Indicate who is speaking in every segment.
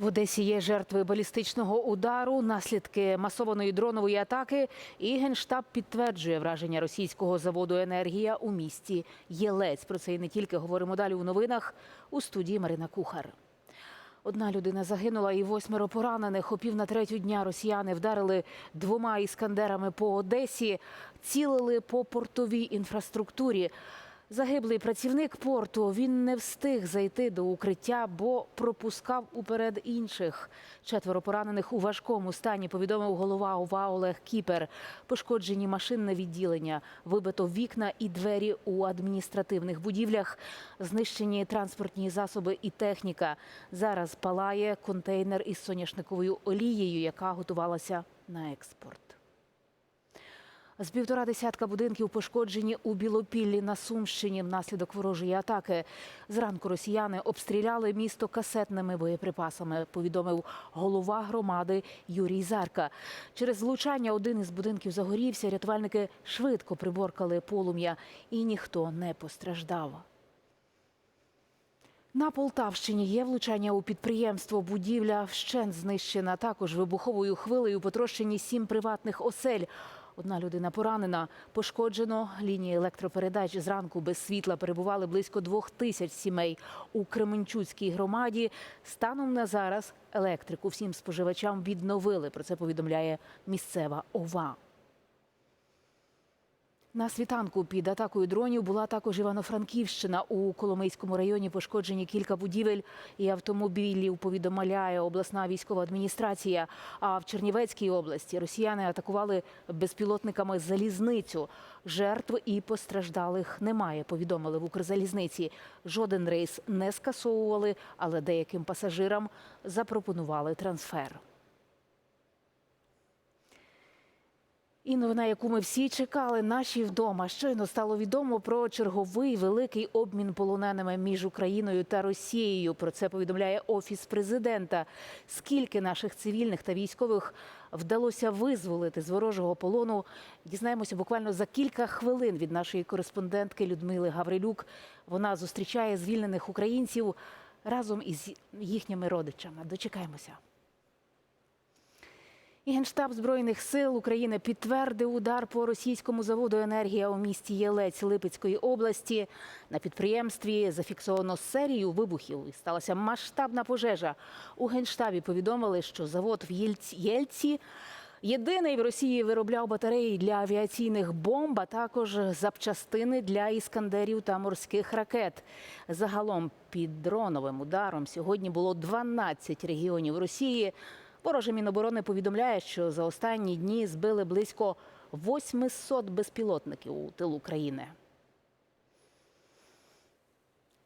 Speaker 1: В Одесі є жертви балістичного удару, наслідки масованої дронової атаки. І генштаб підтверджує враження російського заводу енергія у місті Єлець. Про це і не тільки говоримо далі у новинах у студії Марина Кухар. Одна людина загинула і восьмеро поранених. О пів на третю дня росіяни вдарили двома іскандерами по Одесі, цілили по портовій інфраструктурі. Загиблий працівник порту він не встиг зайти до укриття, бо пропускав уперед інших. Четверо поранених у важкому стані повідомив голова ОВА Олег Кіпер. Пошкоджені машинне відділення, вибито вікна і двері у адміністративних будівлях, знищені транспортні засоби і техніка. Зараз палає контейнер із соняшниковою олією, яка готувалася на експорт. З півтора десятка будинків пошкоджені у Білопіллі на Сумщині внаслідок ворожої атаки. Зранку росіяни обстріляли місто касетними боєприпасами, повідомив голова громади Юрій Зарка. Через влучання один із будинків загорівся. Рятувальники швидко приборкали полум'я, і ніхто не постраждав. На Полтавщині є влучання у підприємство. Будівля вщент знищена. Також вибуховою хвилею потрощені сім приватних осель. Одна людина поранена. Пошкоджено лінії електропередач. Зранку без світла перебували близько двох тисяч сімей у Кременчуцькій громаді. Станом на зараз електрику всім споживачам відновили. Про це повідомляє місцева ОВА. На світанку під атакою дронів була також Івано-Франківщина. У Коломийському районі пошкоджені кілька будівель і автомобілів, повідомляє обласна військова адміністрація. А в Чернівецькій області росіяни атакували безпілотниками залізницю. Жертв і постраждалих немає, повідомили в Укрзалізниці. Жоден рейс не скасовували, але деяким пасажирам запропонували трансфер. І новина, яку ми всі чекали, наші вдома. Щойно стало відомо про черговий великий обмін полоненими між Україною та Росією. Про це повідомляє офіс президента. Скільки наших цивільних та військових вдалося визволити з ворожого полону? Дізнаємося буквально за кілька хвилин від нашої кореспондентки Людмили Гаврилюк. Вона зустрічає звільнених українців разом із їхніми родичами. Дочекаємося. І Генштаб Збройних сил України підтвердив удар по російському заводу «Енергія» у місті Єлець Липецької області. На підприємстві зафіксовано серію вибухів і сталася масштабна пожежа. У Генштабі повідомили, що завод в Єльці- Єльці єдиний в Росії виробляв батареї для авіаційних бомб, а також запчастини для іскандерів та морських ракет. Загалом під дроновим ударом сьогодні було 12 регіонів Росії. Вороже Міноборони повідомляє, що за останні дні збили близько 800 безпілотників у тилу країни.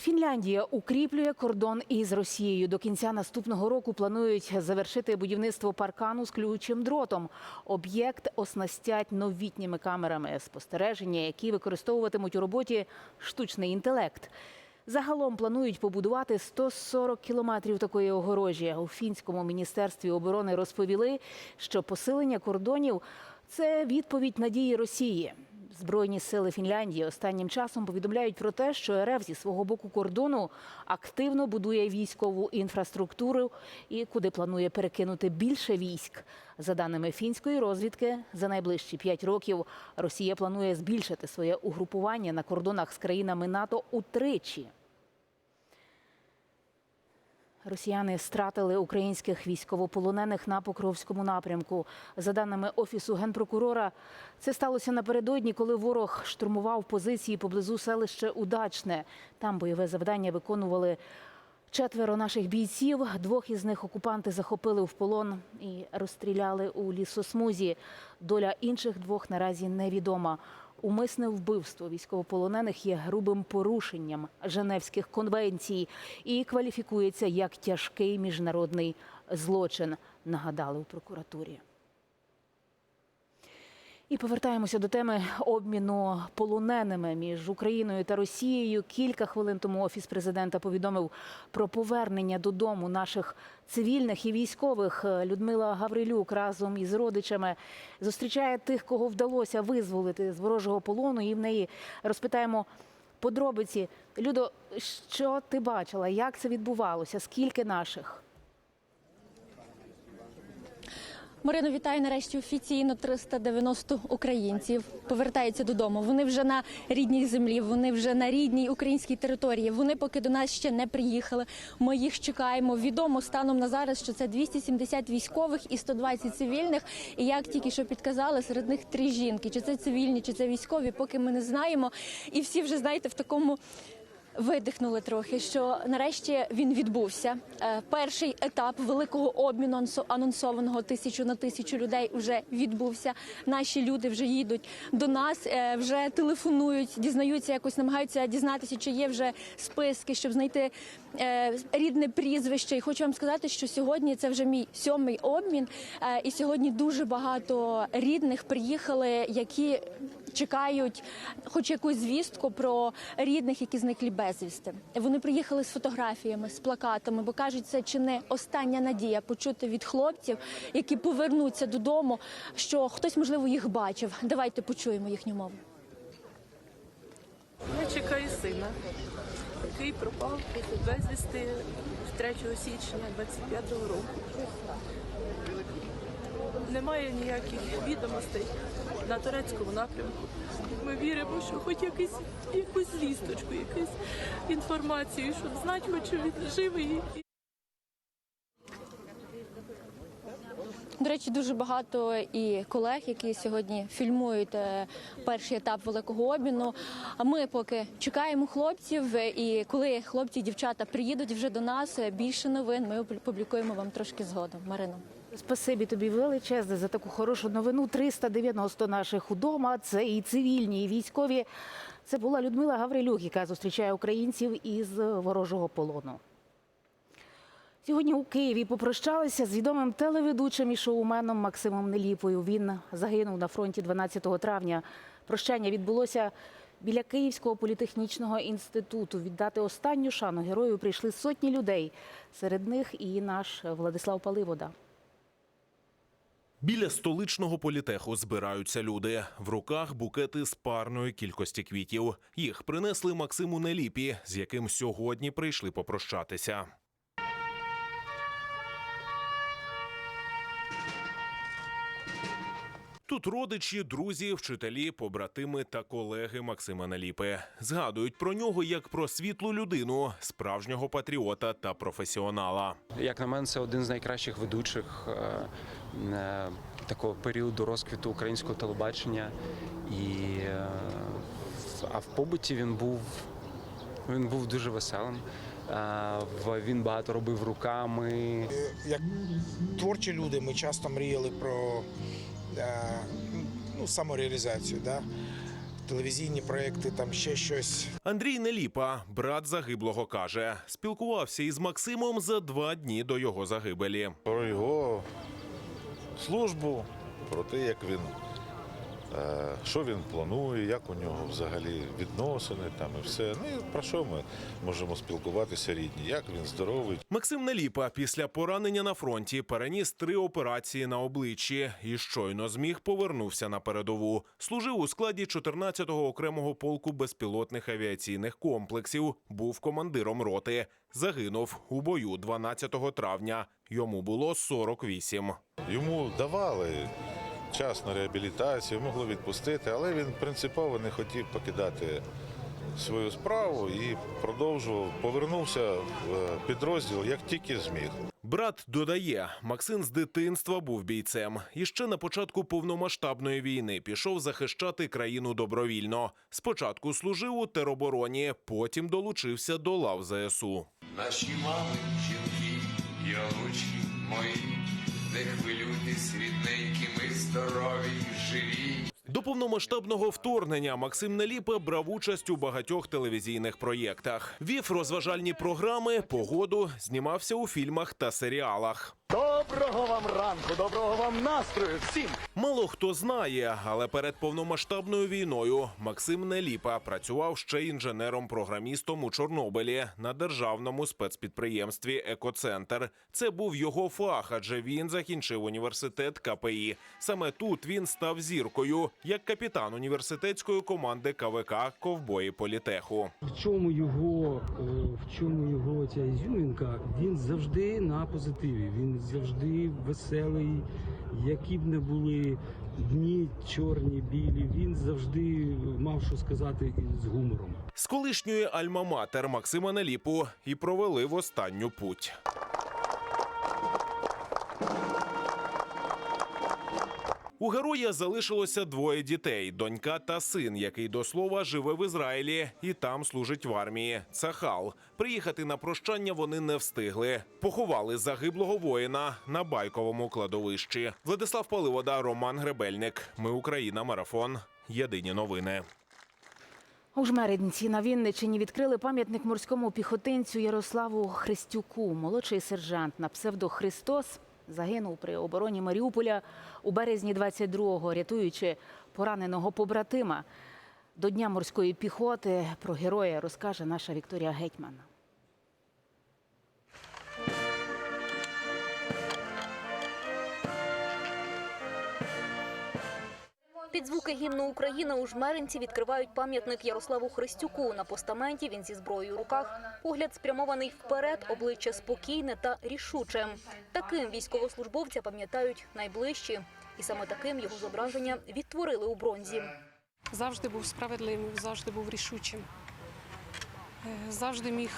Speaker 1: Фінляндія укріплює кордон із Росією. До кінця наступного року планують завершити будівництво паркану з ключим дротом. Об'єкт оснастять новітніми камерами спостереження, які використовуватимуть у роботі штучний інтелект. Загалом планують побудувати 140 кілометрів такої огорожі. У фінському міністерстві оборони розповіли, що посилення кордонів це відповідь надії Росії. Збройні сили Фінляндії останнім часом повідомляють про те, що РФ зі свого боку кордону активно будує військову інфраструктуру і куди планує перекинути більше військ. За даними фінської розвідки, за найближчі п'ять років Росія планує збільшити своє угрупування на кордонах з країнами НАТО утричі. Росіяни стратили українських військовополонених на Покровському напрямку. За даними офісу генпрокурора, це сталося напередодні, коли ворог штурмував позиції поблизу селища Удачне. Там бойове завдання виконували четверо наших бійців. Двох із них окупанти захопили в полон і розстріляли у лісосмузі. Доля інших двох наразі невідома. Умисне вбивство військовополонених є грубим порушенням Женевських конвенцій і кваліфікується як тяжкий міжнародний злочин, нагадали у прокуратурі. І повертаємося до теми обміну полоненими між Україною та Росією. Кілька хвилин тому офіс президента повідомив про повернення додому наших цивільних і військових. Людмила Гаврилюк разом із родичами зустрічає тих, кого вдалося визволити з ворожого полону. І в неї розпитаємо подробиці. Людо, що ти бачила? Як це відбувалося? Скільки наших?
Speaker 2: Марино, вітаю нарешті офіційно 390 українців повертаються додому. Вони вже на рідній землі, вони вже на рідній українській території. Вони поки до нас ще не приїхали. Ми їх чекаємо. Відомо станом на зараз, що це 270 військових і 120 цивільних. І як тільки що підказали, серед них три жінки. Чи це цивільні, чи це військові, поки ми не знаємо. І всі вже знаєте в такому. Видихнули трохи, що нарешті він відбувся. Е, Перший етап великого обміну анонсованого тисячу на тисячу людей вже відбувся. Наші люди вже їдуть до нас, е, вже телефонують, дізнаються якось, намагаються дізнатися, чи є вже списки, щоб знайти е, рідне прізвище. І хочу вам сказати, що сьогодні це вже мій сьомий обмін. І сьогодні дуже багато рідних приїхали, які чекають хоч якусь звістку про рідних, які зниклі безвісти. Вони приїхали з фотографіями, з плакатами, бо кажуть, це чи не остання надія почути від хлопців, які повернуться додому, що хтось, можливо, їх бачив. Давайте почуємо їхню мову.
Speaker 3: Я чекаю сина, який пропав безвісти 3 січня 25-го року. Немає ніяких відомостей на турецькому напрямку. Ми віримо, що хоч якийсь, якусь звісточку, якусь інформацію, щоб знати, хоч що він живий.
Speaker 2: До речі, дуже багато і колег, які сьогодні фільмують е, перший етап великого обміну. А ми поки чекаємо хлопців. І коли хлопці і дівчата приїдуть вже до нас, е, більше новин ми опублікуємо вам трошки згодом. Марина.
Speaker 1: Спасибі тобі величезне за таку хорошу новину. 390 наших удома. Це і цивільні, і військові. Це була Людмила Гаврилюк, яка зустрічає українців із ворожого полону. Сьогодні у Києві попрощалися з відомим телеведучим і шоуменом Максимом Неліпою. Він загинув на фронті 12 травня. Прощання відбулося біля Київського політехнічного інституту. Віддати останню шану герою прийшли сотні людей. Серед них і наш Владислав Паливода.
Speaker 4: Біля столичного політеху збираються люди. В руках букети з парної кількості квітів. Їх принесли Максиму Неліпі, з яким сьогодні прийшли попрощатися. Тут родичі, друзі, вчителі, побратими та колеги Максима Неліпи згадують про нього як про світлу людину, справжнього патріота та професіонала.
Speaker 5: Як на мене, це один з найкращих ведучих е, е, такого періоду розквіту українського телебачення. І, е, а в побуті він був, він був дуже веселим. Він багато робив руками.
Speaker 6: як творчі люди, ми часто мріяли про ну, самореалізацію, да? телевізійні проекти, там ще щось.
Speaker 4: Андрій Неліпа, брат загиблого, каже, спілкувався із Максимом за два дні до його загибелі.
Speaker 7: про його службу, про те, як він, е, що він планує, як у нього взагалі відносини там і все. Ну і про що ми можемо спілкуватися рідні, як він здоровий.
Speaker 4: Максим Неліпа після поранення на фронті переніс три операції на обличчі і щойно зміг повернувся на передову. Служив у складі 14-го окремого полку безпілотних авіаційних комплексів. Був командиром роти. Загинув у бою 12 травня. Йому було 48.
Speaker 7: Йому давали час на реабілітацію, могли відпустити, але він принципово не хотів покидати свою справу і продовжував. Повернувся в е, підрозділ як тільки зміг.
Speaker 4: Брат додає, Максим з дитинства був бійцем. І ще на початку повномасштабної війни пішов захищати країну добровільно. Спочатку служив у теробороні, потім долучився до лав ЗСУ.
Speaker 8: Наші мами, жінки і онучки мої, не хвилюйтесь, рідненькі, ми здорові живі.
Speaker 4: До повномасштабного вторгнення Максим Неліпа брав участь у багатьох телевізійних проєктах. Вів розважальні програми, погоду, знімався у фільмах та серіалах.
Speaker 9: Доброго вам ранку, доброго вам настрою всім.
Speaker 4: Мало хто знає, але перед повномасштабною війною Максим Неліпа працював ще інженером-програмістом у Чорнобилі на державному спецпідприємстві Екоцентр. Це був його фах, адже він закінчив університет КПІ. Саме тут він став зіркою як капітан університетської команди КВК Ковбої Політеху.
Speaker 10: В чому його, е, в чому його ця ізюмінка? Він завжди на позитиві. Він завжди веселий, які б не були дні чорні, білі. Він завжди мав що сказати з гумором.
Speaker 4: З колишньої альма-матер Максима Неліпу і провели в останню путь. У героя залишилося двоє дітей: донька та син, який до слова живе в Ізраїлі і там служить в армії. Цахал. Приїхати на прощання вони не встигли. Поховали загиблого воїна на байковому кладовищі. Владислав Поливода, Роман Гребельник. Ми Україна. Марафон. Єдині новини.
Speaker 1: У Жмеринці на Вінничині відкрили пам'ятник морському піхотинцю Ярославу Христюку. Молодший сержант на псевдо Христос загинув при обороні Маріуполя у березні 22-го, рятуючи пораненого побратима. До Дня морської піхоти про героя розкаже наша Вікторія Гетьман.
Speaker 11: Під звуки гімну України у Жмеринці відкривають пам'ятник Ярославу Христюку. На постаменті він зі зброєю у руках. Погляд спрямований вперед, обличчя спокійне та рішуче. Таким військовослужбовця пам'ятають найближчі. І саме таким його зображення відтворили у бронзі.
Speaker 12: завжди був справедливим, завжди був рішучим, Е, завжди міг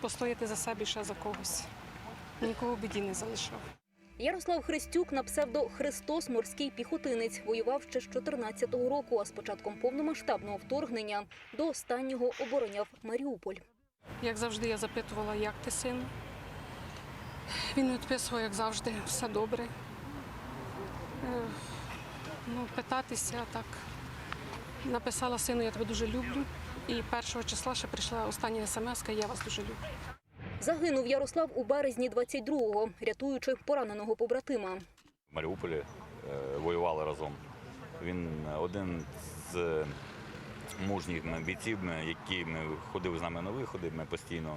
Speaker 12: постояти за себе ще за когось. Нікого біді не залишав.
Speaker 11: Ярослав Христюк на псевдо Христос морський піхотинець воював ще з 14-го року, а з початком повномасштабного вторгнення до останнього обороняв Маріуполь.
Speaker 12: Як завжди, я запитувала, як ти син. Він відписував, як завжди, все добре. Е, Ну, питатися так. Написала сину, я тебе дуже люблю. І першого числа ще прийшла остання смс, я вас дуже люблю.
Speaker 11: Загинув Ярослав у березні 22-го, рятуючи пораненого побратима.
Speaker 13: В Маріуполі е, воювали разом. Він один з мужніх бійців, які ходив з нами на виходи. Ми постійно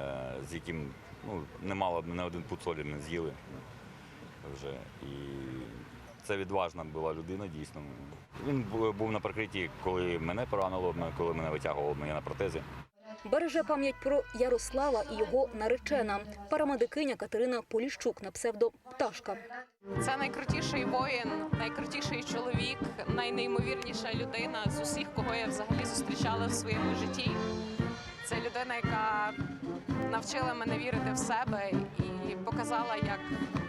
Speaker 13: е, з яким ну, немало не один пуд солі не з'їли вже. І це відважна була людина, дійсно. Він був на прикритті, коли мене поранило, коли мене витягували мене на протезі.
Speaker 11: Береже пам'ять про Ярослава і його наречена, парамедикиня Катерина Поліщук на псевдо Пташка.
Speaker 14: Це найкрутіший воїн, найкрутіший чоловік, найнеймовірніша людина з усіх, кого я взагалі зустрічала в своєму житті. Це людина, яка навчила мене вірити в себе і показала, як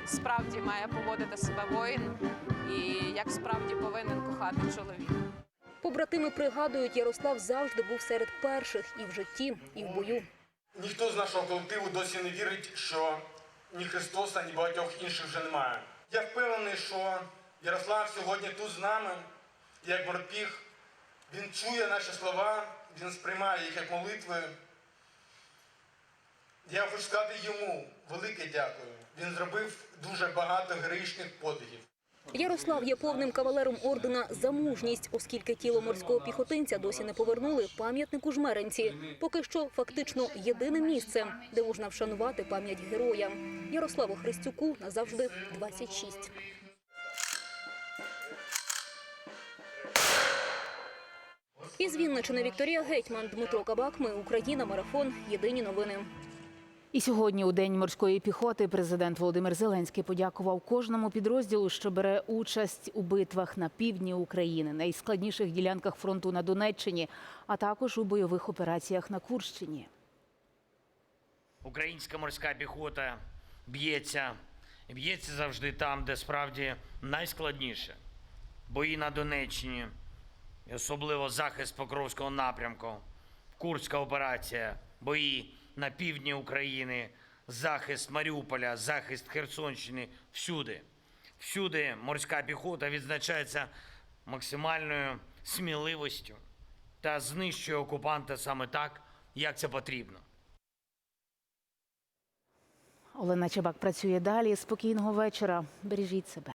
Speaker 14: справді має поводити себе воїн і як справді повинен кохати чоловік.
Speaker 11: Побратими пригадують, Ярослав завжди був серед перших і в житті, і в бою.
Speaker 6: Ніхто з нашого колективу досі не вірить, що ні Христоса, ні багатьох інших вже немає. Я впевнений, що Ярослав сьогодні тут з нами, як морпіг. Він чує наші слова, він сприймає їх як молитви. Я хочу сказати йому велике дякую. Він зробив дуже багато героїчних подвигів.
Speaker 11: Ярослав є повним кавалером ордена за мужність, оскільки тіло морського піхотинця досі не повернули пам'ятник у Жмеринці. Поки що фактично єдине місце, де можна вшанувати пам'ять героя. Ярославу Христюку назавжди 26. Із Вінничини Вікторія Гетьман, Дмитро Кабак. Ми Україна. Марафон. Єдині новини.
Speaker 1: І сьогодні, у день морської піхоти, президент Володимир Зеленський подякував кожному підрозділу, що бере участь у битвах на півдні України, найскладніших ділянках фронту на Донеччині, а також у бойових операціях на Курщині.
Speaker 15: Українська морська піхота б'ється, б'ється завжди там, де справді найскладніше. Бої на Донеччині, особливо захист Покровського напрямку, Курська операція, бої на півдні України, захист Маріуполя, захист Херсонщини всюди. Всюди морська піхота відзначається максимальною сміливістю та знищує окупанта саме так, як це потрібно.
Speaker 1: Олена Чабак працює далі. Спокійного вечора. Бережіть себе.